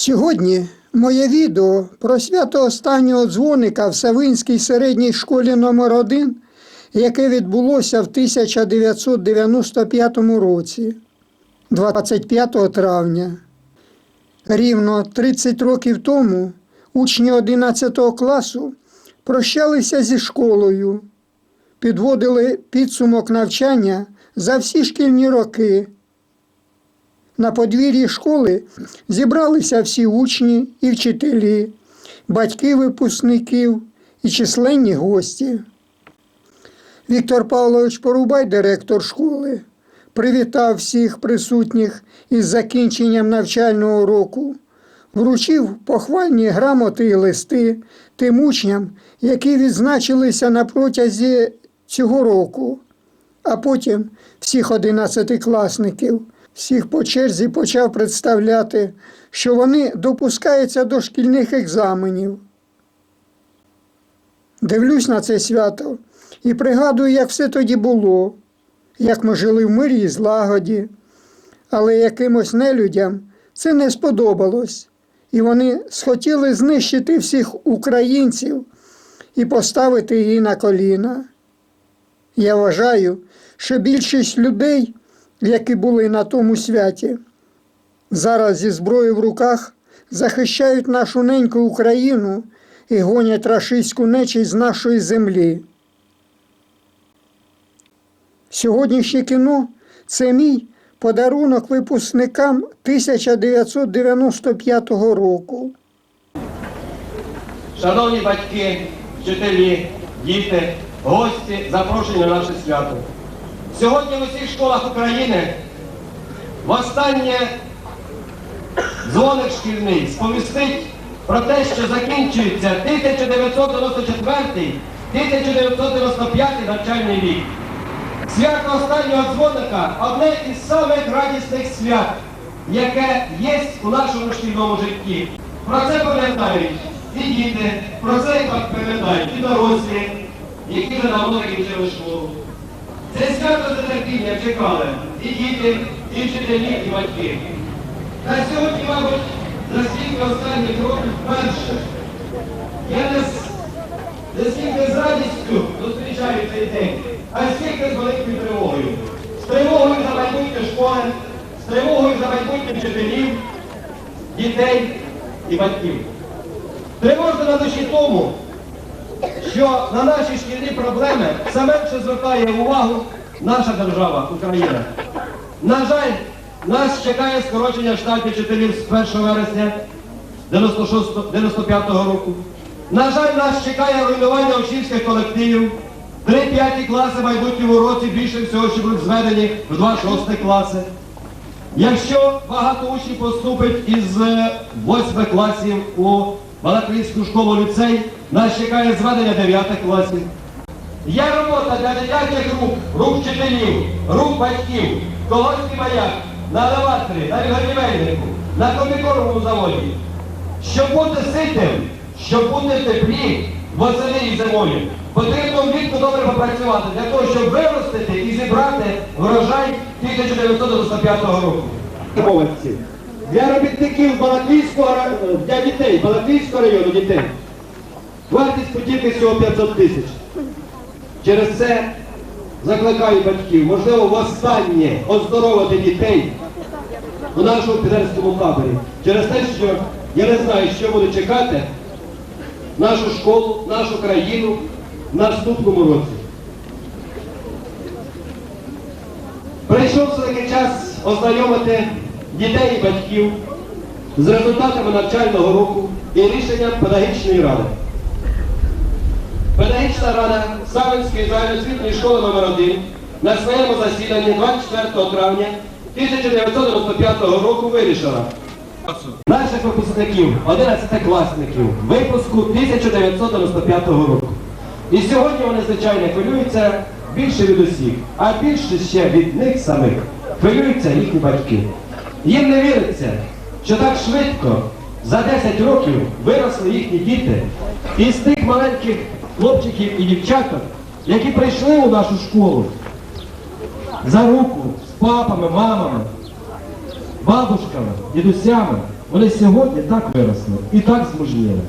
Сьогодні моє відео про свято останнього дзвоника в Савинській середній школі номер 1 яке відбулося в 1995 році, 25 травня. Рівно 30 років тому учні 11 класу прощалися зі школою, підводили підсумок навчання за всі шкільні роки. На подвір'ї школи зібралися всі учні і вчителі, батьки випускників і численні гості. Віктор Павлович Порубай, директор школи, привітав всіх присутніх із закінченням навчального року, вручив похвальні грамоти і листи тим учням, які відзначилися на протязі цього року, а потім всіх одинадцятикласників, всіх по черзі почав представляти, що вони допускаються до шкільних екзаменів. Дивлюсь на це свято і пригадую, як все тоді було, як ми жили в мирі і злагоді, але якимось нелюдям це не сподобалось, і вони схотіли знищити всіх українців і поставити її на коліна. Я вважаю, що більшість людей, які були на тому святі, зараз зі зброєю в руках захищають нашу неньку Україну і гонять рашистську нечість з нашої землі. Сьогоднішнє кіно це мій подарунок випускникам 1995 року. Шановні батьки, вчителі, діти, гості, запрошені на наше свято. Сьогодні в усіх школах України востаннє дзвоник шкільний сповістить про те, що закінчується 1994-1995 навчальний рік. Свято останнього дзвоника одне із самих радісних свят, яке є у нашому шкільному житті. Про це пам'ятають і діти, про це пам'ятають і дорослі, які вже давно закінчили школу. Це свято з нетерпінням чекали і діти, і вчителі, і батьки. Та сьогодні, мабуть, за стільки останніх років вперше я не, не стільки з радістю зустрічаю цей день, а стільки з великою тривогою. З тривогою за майбутнє школи, з тривогою за майбутнє вчителів, дітей і батьків. Тривожно на душі тому, що на наші шкільні проблеми все менше звертає увагу наша держава, Україна. На жаль, нас чекає скорочення штатів вчителів з 1 вересня 96 95 року. На жаль, нас чекає руйнування учнівських колективів. Три-п'яті класи в майбутньому році більше всього, що будуть зведені в два шости класи. Якщо багато учнів поступить із е, восьми класів у Балаклійську школу ліцей, нас чекає зведення дев'ятих класів. Є робота для дитячих рук, рук вчителів, рук батьків, в Колонський маяк, на елеваторі, на рівнівельнику, на комікоровому заводі. Щоб бути ситим, щоб бути в теплі, восени і зимою, потрібно влітку добре попрацювати для того, щоб виростити і зібрати врожай 1995 року. Для робітників Балаклійського для дітей Балаклійського району дітей. Вартість путівки всього 500 тисяч. Через це закликаю батьків, можливо, востаннє оздоровити дітей у нашому підерському таборі. Через те, що я не знаю, що буде чекати нашу школу, нашу країну в наступному році. Прийшов все-таки час ознайомити дітей і батьків з результатами навчального року і рішенням педагогічної ради. Педагогічна рада Савинської загальноосвітньої школи номер 1 на своєму засіданні 24 травня 1995 року вирішила наших випускників, 11-класників, випуску 1995 року. І сьогодні вони, звичайно, хвилюються більше від усіх, а більше ще від них самих хвилюються їхні батьки. Їм не віриться, що так швидко, за 10 років, виросли їхні діти. І з тих маленьких хлопчиків і дівчаток, які прийшли у нашу школу за руку з папами, мамами, бабушками, дідусями, вони сьогодні так виросли і так змужніли.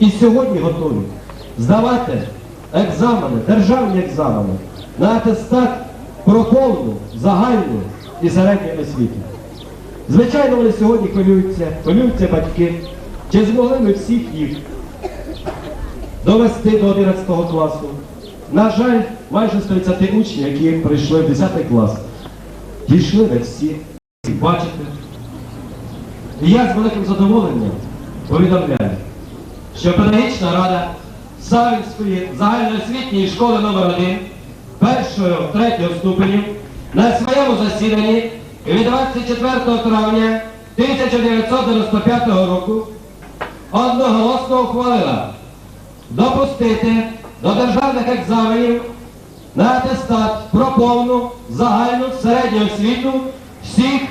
І сьогодні готові здавати екзамени, державні екзамени на атестат про повну, загальну і середню освіту. Звичайно, вони сьогодні хвилюються, хвилюються батьки, чи змогли ми всіх їх довести до 11 класу. На жаль, майже з 30 учнів, які прийшли в 10 клас, дійшли не всі. Бачите? І я з великим задоволенням повідомляю, що педагогічна рада Савінської загальноосвітньої школи номер 1 першого, третього ступенів на своєму засіданні від 24 травня 1995 року одноголосно ухвалила допустити до державних екзаменів на атестат про повну загальну середню освіту всіх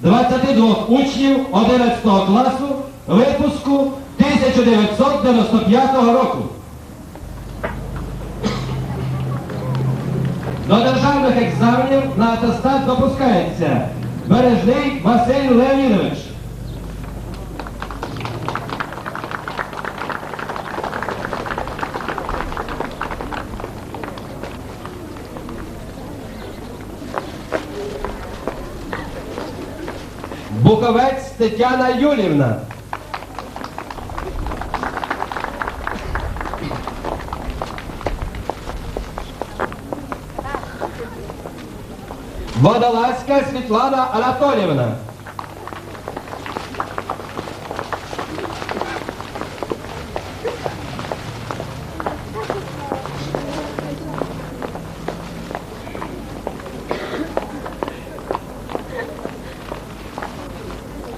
22 учнів 11 класу випуску 1995 року. До державних екзаменів на атестат допускається Бережний Василь Леонідович. Буковець Тетяна Юлівна. Водолазька Світлана Анатоліївна.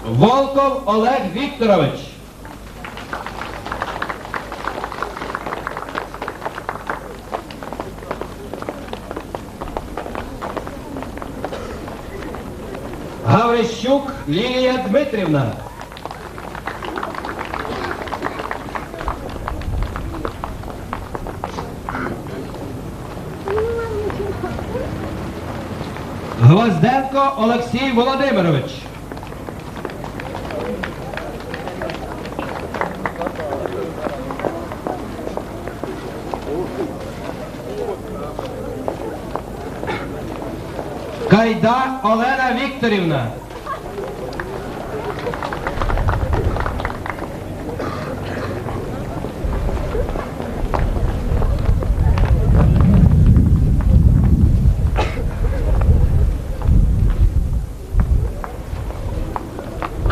Волков Олег Вікторович. Гаврищук Лілія Дмитрівна. Гвозденко Олексій Володимирович. Кайда Олена Вікторівна.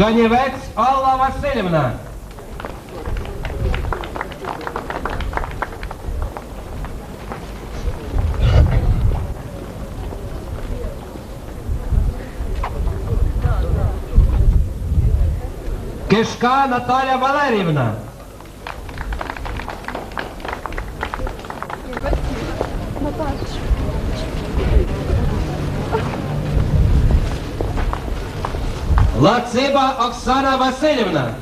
Канівець Алла Васильівна. Кишка Наталя Валеріївна. Лациба Оксана Васильівна.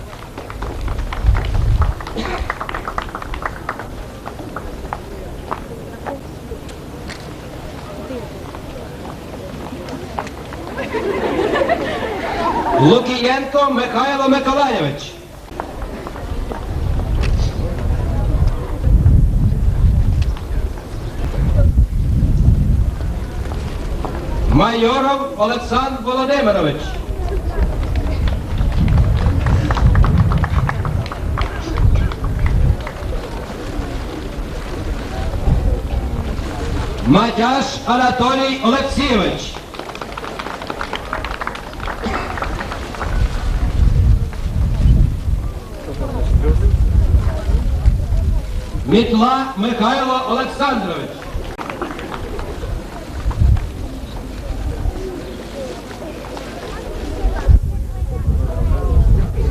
Лукієнко Михайло Миколайович. Майоров Олександр Володимирович. Матяш Анатолій Олексійович. Мітла Михайло Олександрович.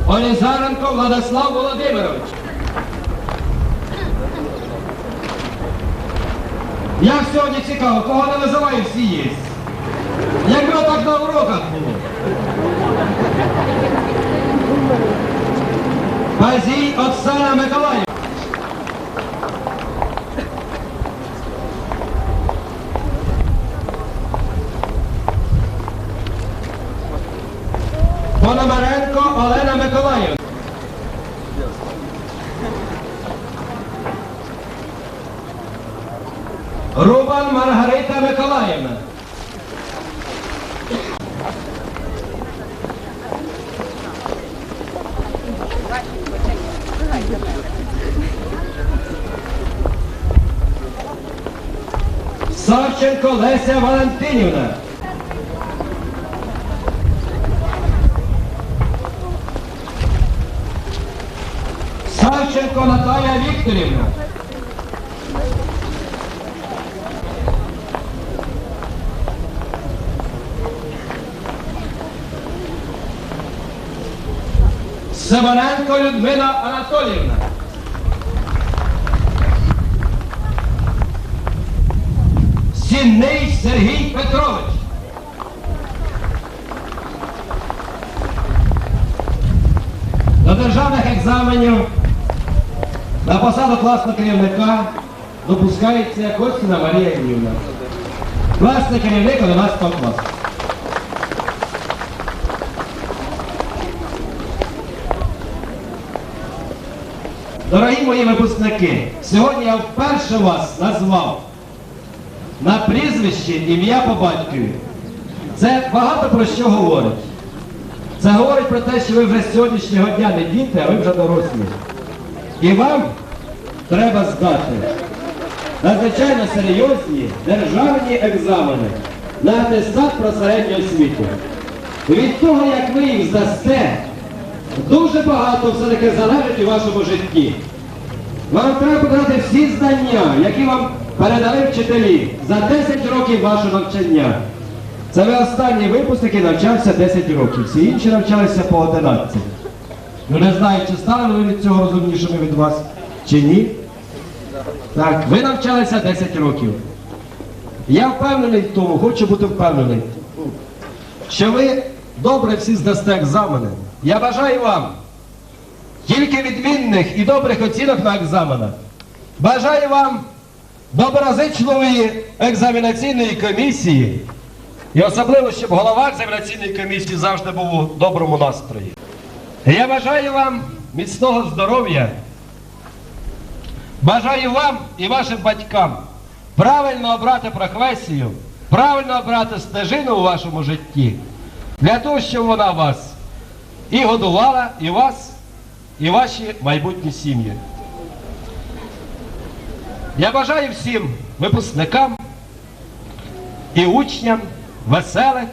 Олізаренко Владислав Володимирович. Як сьогодні цікаво, кого не називаю всі є. Якби так на уроках було. Пазій Оксана Миколаївна. Пономаренко Олена Миколаївна. Рубан Маргарита Миколаївна. Савченко Леся Валентинівна. Савченко Наталія Вікторівна. Симоненко Людмила Анатоліївна. Сінний Сергій Петрович. До державних екзаменів на посаду класного керівника допускається Костіна Марія Івнівна. Класний керівник 11 класу. Дорогі мої випускники, сьогодні я вперше вас назвав на прізвище ім'я по батькові. Це багато про що говорить. Це говорить про те, що ви вже з сьогоднішнього дня не діти, а ви вже дорослі. І вам треба здати надзвичайно серйозні державні екзамени на атестат про середню освіту. Від того, як ви їх здасте, дуже багато все-таки залежить у вашому житті. Вам треба подати всі знання, які вам передали вчителі за 10 років вашого навчання. Це ви останній випуск, який навчався 10 років. Всі інші навчалися по 11. Ну не знаю, чи стали ви від цього розумнішими від вас, чи ні. Так, ви навчалися 10 років. Я впевнений в тому, хочу бути впевнений, що ви добре всі здасте екзамени. Я бажаю вам тільки відмінних і добрих оцінок на екзаменах. Бажаю вам доброзичливої екзаменаційної комісії. І особливо, щоб голова екзаменаційної комісії завжди був у доброму настрої. Я бажаю вам міцного здоров'я. Бажаю вам і вашим батькам правильно обрати професію, правильно обрати стежину у вашому житті, для того, щоб вона вас і годувала, і вас, і ваші майбутні сім'ї. Я бажаю всім випускникам і учням веселих,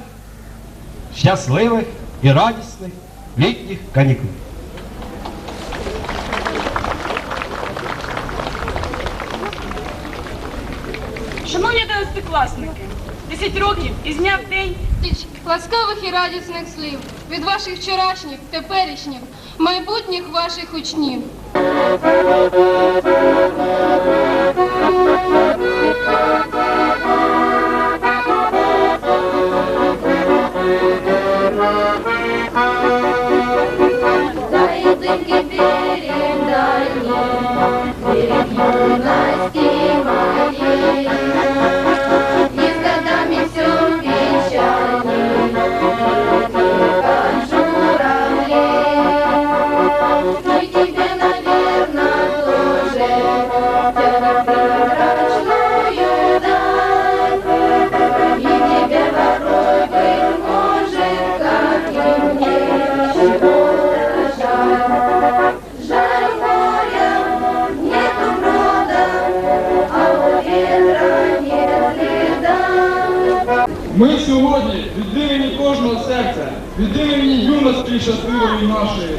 щасливих і радісних літніх канікул. Шановні одинадцятикласники, 10 років із дня в день ласкавих і радісних слів від ваших вчорашніх, теперішніх, майбутніх ваших учнів. Поединки перед юности моей. И юності щасливої нашої,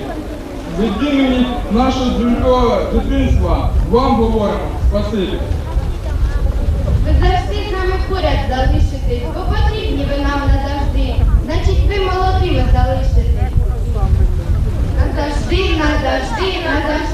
від імені нашого дзвінкового дитинства вам говоримо спасибі. Ви завжди з нами поряд залишитесь, бо потрібні ви нам назавжди. Значить, ви молодими залишитесь. Назавжди, назавжди, назавжди.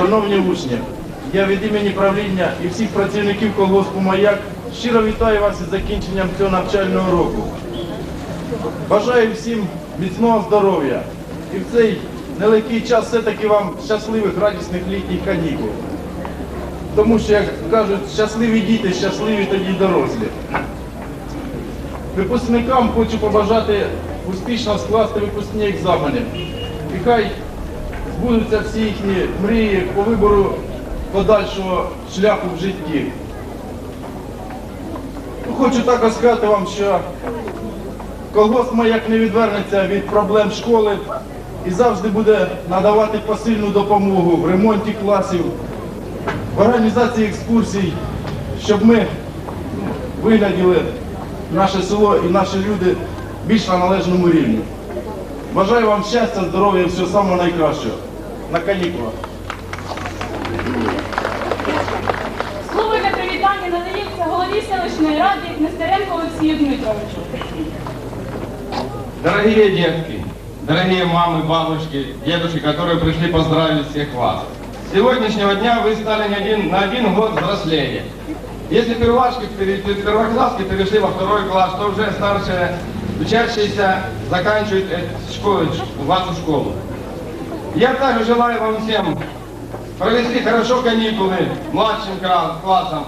Шановні учні, я від імені правління і всіх працівників колгоспу Маяк щиро вітаю вас із закінченням цього навчального року. Бажаю всім міцного здоров'я і в цей нелегкий час все-таки вам щасливих, радісних літніх канікул. Тому що, як кажуть, щасливі діти, щасливі тоді дорослі. Випускникам хочу побажати успішно скласти випускні екзамени. І хай збудуться всі їхні мрії по вибору подальшого шляху в житті. Ну, Хочу також сказати вам, що колгосп маяк не відвернеться від проблем школи і завжди буде надавати посильну допомогу в ремонті класів, в організації екскурсій, щоб ми вигляділи наше село і наші люди більш на належному рівні. Бажаю вам щастя, здоров'я і всього самого найкращого. На канікулах. Слово для привітання надається голові селищної ради Нестеренко Олексію Дмитровичу. Дорогие детки, дорогие мамы, бабушки, дедушки, которые пришли поздравить всех вас. С сегодняшнего дня вы стали на один, на один год взрослее. Если первашки, пере- первокласски перешли во второй класс, то уже старшие учащиеся заканчивают э, школу, вашу школу. Я также желаю вам всем провести хорошо каникулы младшим классом,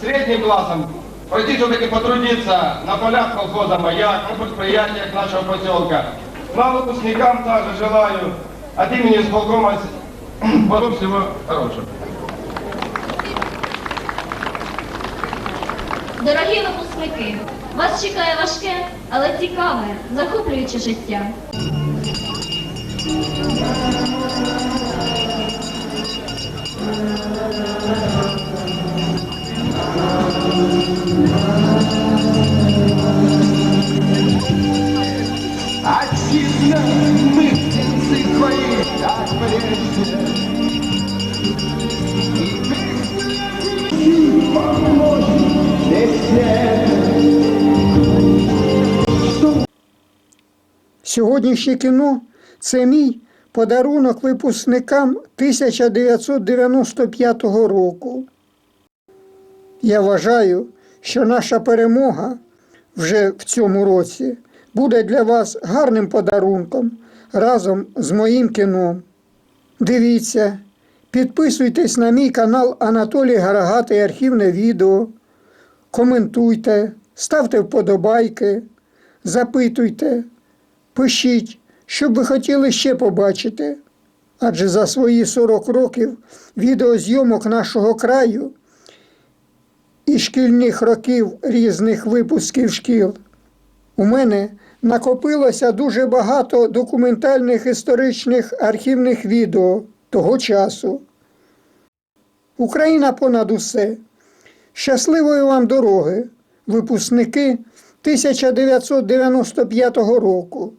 средним классом, пройти все-таки потрудиться на полях колхоза «Маяк», на предприятиях нашего поселка. Нам, выпускникам, также желаю от имени исполкома с- всего хорошего. Дорогі випускники, вас чекає важке, але цікаве, захоплююче життя. Отчизна, мы птицы твои, как прежде. И. Сьогоднішнє кіно це мій подарунок випускникам 1995 року. Я вважаю, що наша перемога вже в цьому році буде для вас гарним подарунком разом з моїм кіном. Дивіться, підписуйтесь на мій канал Анатолій Гарагатий архівне відео, коментуйте, ставте вподобайки, запитуйте. Пишіть, що б ви хотіли ще побачити. Адже за свої 40 років відеозйомок нашого краю і шкільних років різних випусків шкіл у мене накопилося дуже багато документальних історичних архівних відео того часу. Україна понад усе. Щасливої вам дороги, випускники 1995 року.